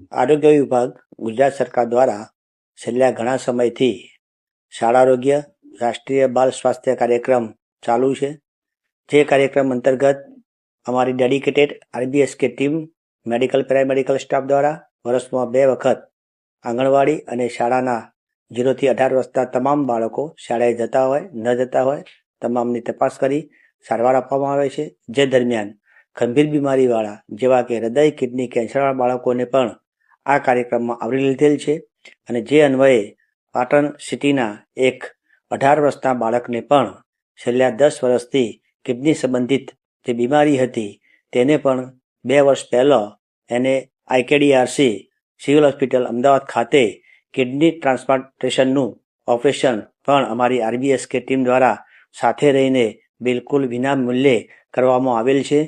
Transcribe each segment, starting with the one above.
આરોગ્ય વિભાગ ગુજરાત સરકાર દ્વારા છેલ્લા ઘણા સમયથી શાળા આરોગ્ય રાષ્ટ્રીય બાલ સ્વાસ્થ્ય કાર્યક્રમ ચાલુ છે. જે કાર્યક્રમ અંતર્ગત અમારી dedicated RBS K team, medical paramedical staff દ્વારા વર્ષમાં બે વખત આંગણવાડી અને શાળાના જીરોથી અઢાર વર્ષના તમામ બાળકો શાળાએ જતા હોય, ન જતા હોય, તમામની તપાસ કરી સારવાર આપવામાં આવે છે. જે દરમિયાન ગંભીર બીમારીવાળા જેવા કે હૃદય, કિડની કેન્સરવાળા બાળકોને પણ આ કાર્યક્રમમાં આવરી લીધેલ છે અને જે અન્વયે પાટણ સિટીના એક અઢાર વર્ષના બાળકને પણ છેલ્લા દસ વર્ષથી કિડની સંબંધિત જે બીમારી હતી તેને પણ બે વર્ષ પહેલાં એને આઈકેડીઆરસી સિવિલ હોસ્પિટલ અમદાવાદ ખાતે કિડની ટ્રાન્સપ્લાન્ટેશનનું ઓપરેશન પણ અમારી આરબીએસ કે ટીમ દ્વારા સાથે રહીને બિલકુલ વિના મૂલ્યે કરવામાં આવેલ છે.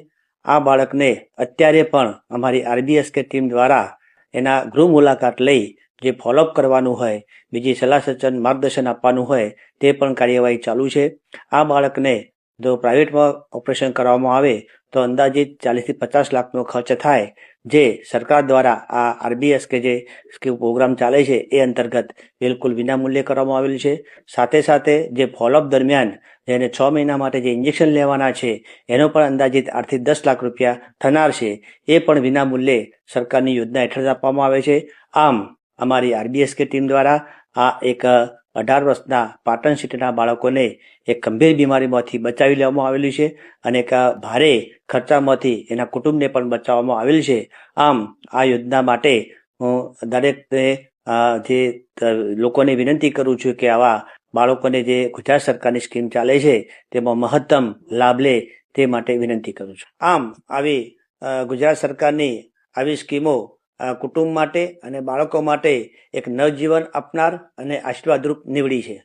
આ બાળકને અત્યારે પણ અમારી આરબીએસ કે ટીમ દ્વારા એના ગૃહ મુલાકાત લઈ જે ફોલોઅપ કરવાનું હોય, બીજી સલાહ સૂચન માર્ગદર્શન આપવાનું હોય, તે પણ કાર્યવાહી ચાલુ છે. આ બાળકને જો પ્રાઇવેટમાં ઓપરેશન કરવામાં આવે, તો અંદાજિત ચાલીસથી પચાસ લાખનો ખર્ચ થાય, જે સરકાર દ્વારા આ આરબીએસ કે જે પ્રોગ્રામ ચાલે છે, એ અંતર્ગત બિલકુલ વિનામૂલ્યે કરવામાં આવેલ છે. સાથે સાથે જે ફોલોઅપ દરમિયાન જેને છ મહિના માટે જે ઇન્જેક્શન લેવાના છે, એનો પણ અંદાજિત આઠથી દસ લાખ રૂપિયા થનાર છે. એ પણ વિનામૂલ્યે સરકારની યોજના હેઠળ આપવામાં આવે છે. આમ, અમારી આરબીએસ કે ટીમ દ્વારા આ એક અઢાર વર્ષના પાટણ સિટીના બાળકોને એક ગંભીર બીમારીમાંથી બચાવી લેવામાં આવેલી છે અને એક ભારે ખર્ચામાંથી એના કુટુંબને પણ બચાવવામાં આવેલ છે. આમ, આ યોજના માટે હું દરેકને જે લોકોને વિનંતી કરું છું કે આવા બાળકોને જે ગુજરાત સરકારની સ્કીમ ચાલે છે, તેમાં મહત્તમ લાભ લે તે માટે વિનંતી કરું છું. આમ, આવી ગુજરાત સરકારની આવી સ્કીમો કુટુંબ માટે અને બાળકો માટે એક નવજીવન આપનાર અને આશીર્વાદરૂપ નીવડી છે.